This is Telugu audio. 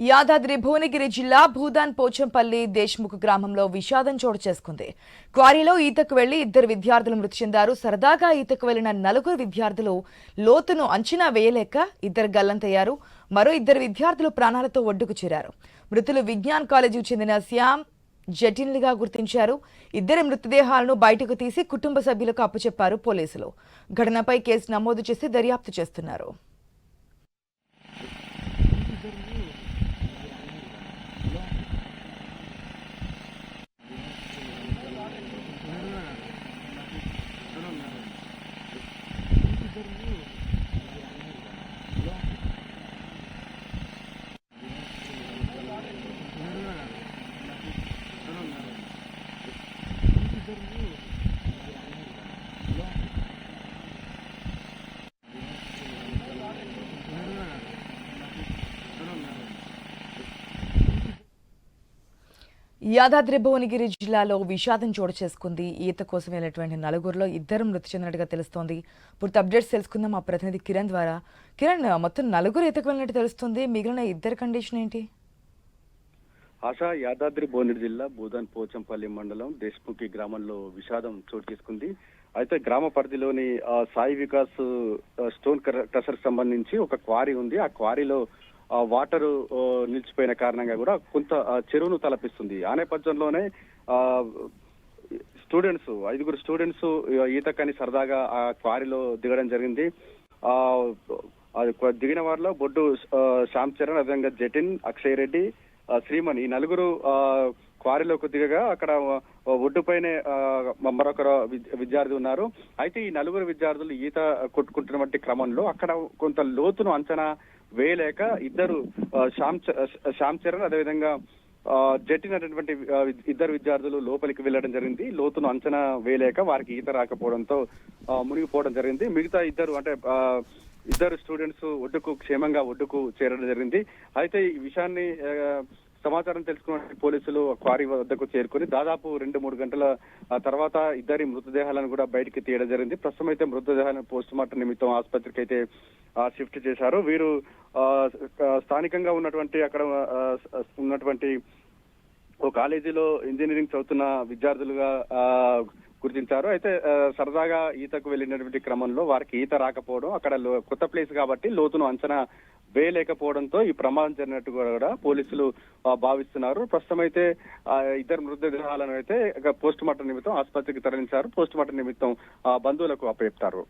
యాదాద్రి భువనగిరి జిల్లా భూదాన్ పోచంపల్లి దేశ్ముఖ్ గ్రామంలో విషాదం చోటు చేసుకుంది. క్వారీలో ఈతకు వెళ్ళి ఇద్దరు విద్యార్థులు మృతి చెందారు. సరదాగా ఈతకు వెళ్ళిన నలుగురు విద్యార్థులు లోతును అంచనా వేయలేక ఇద్దరు గల్లంతయ్యారు. మరో ఇద్దరు విద్యార్థులు ప్రాణాలతో ఒడ్డుకు చేరారు. మృతులు విజ్ఞాన్ కాలేజీకి చెందిన శ్యామ్ జటిన్లుగా గుర్తించారు. ఇద్దరి మృతదేహాలను బయటకు తీసి కుటుంబ సభ్యులకు అప్పచెప్పారు పోలీసులు. ఘటనపై కేసు నమోదు చేసి దర్యాప్తు చేస్తున్నారు. యాదాద్రి భువనగిరి జిల్లాలో విషాదం చోటు చేసుకుంది. ఈత కోసం వెళ్ళినటువంటి నలుగురిలో ఇద్దరు మృతి చెందినట్టుగా తెలుస్తోంది. పూర్తి అప్డేట్స్ తెలుసుకుందాం. మా ప్రతినిధి కిరణ్ ద్వారా. కిరణ్ మొత్తం నలుగురు ఈతకు వెళ్ళినట్టు తెలుస్తుంది. మిగిలిన ఇద్దరు కండిషన్ ఏంటి? ఆశా యాదాద్రి భువనగిరి జిల్లా భూదాన్ పోచంపల్లి మండలం దేశ్ముఖి గ్రామంలో విషాదం చోటు చేసుకుంది. అయితే గ్రామ పరిధిలోని సాయి వికాస్ స్టోన్ క్రషర్ సంబంధించి ఒక క్వారీ ఉంది. ఆ క్వారీలో వాటర్ నిలిచిపోయిన కారణంగా కూడా కొంత చెరువును తలపిస్తుంది. ఆ నేపథ్యంలోనే స్టూడెంట్స్ ఐదుగురు స్టూడెంట్స్ ఈతకని సరదాగా ఆ క్వారీలో దిగడం జరిగింది. ఆ అది దిగిన వారిలో బొడ్డు శ్యామ్ చరణ్ అదేవిధంగా జటిన్ అక్షయ్ రెడ్డి ఆ, శ్రీమణి ఈ నలుగురు ఆ, క్వారీలోకి దిగగా అక్కడ ఒడ్డుపైనే మరొకరు విద్యార్థి ఉన్నారు. అయితే ఈ నలుగురు విద్యార్థులు ఈత కొట్టుకుంటున్నటువంటి క్రమంలో అక్కడ కొంత లోతును అంచనా వేయలేక ఇద్దరు శ్యామ్ చ- శ్యామ్ చరణ్ అదేవిధంగా జట్టినటువంటి ఇద్దరు విద్యార్థులు లోపలికి వెళ్ళడం జరిగింది. లోతును అంచనా వేయలేక వారికి ఈత రాకపోవడంతో మునిగిపోవడం జరిగింది. మిగతా ఇద్దరు అంటే ఇద్దరు స్టూడెంట్స్ ఒడ్డుకు క్షేమంగా ఒడ్డుకు చేరడం జరిగింది. అయితే ఈ విషయాన్ని సమాచారం తెలుసుకున్న పోలీసులు క్వారీ వద్దకు చేరుకుని దాదాపు రెండు మూడు గంటల తర్వాత ఇద్దరి మృతదేహాలను కూడా బయటికి తీయడం జరిగింది. ప్రస్తుతం అయితే మృతదేహాలను పోస్ట్ మార్టం నిమిత్తం ఆసుపత్రికి అయితే షిఫ్ట్ చేశారు. వీరు ఆ, స్థానికంగా ఉన్నటువంటి అక్కడ ఉన్నటువంటి ఓ కాలేజీలో ఇంజనీరింగ్ చదువుతున్న విద్యార్థులుగా గుర్తించారు. అయితే సరదాగా ఈతకు వెళ్ళినటువంటి క్రమంలో వారికి ఈత రాకపోవడం అక్కడ కొత్త ప్లేస్ కాబట్టి లోతును అంచనా వేయలేకపోవడంతో ఈ ప్రమాదం జరిగినట్టు కూడా పోలీసులు భావిస్తున్నారు. ప్రస్తుతం అయితే ఇద్దరు మృతదేహాలను అయితే పోస్ట్ మార్టం నిమిత్తం ఆసుపత్రికి తరలించారు. పోస్ట్ మార్టం నిమిత్తం బంధువులకు అప్పచెప్తారు.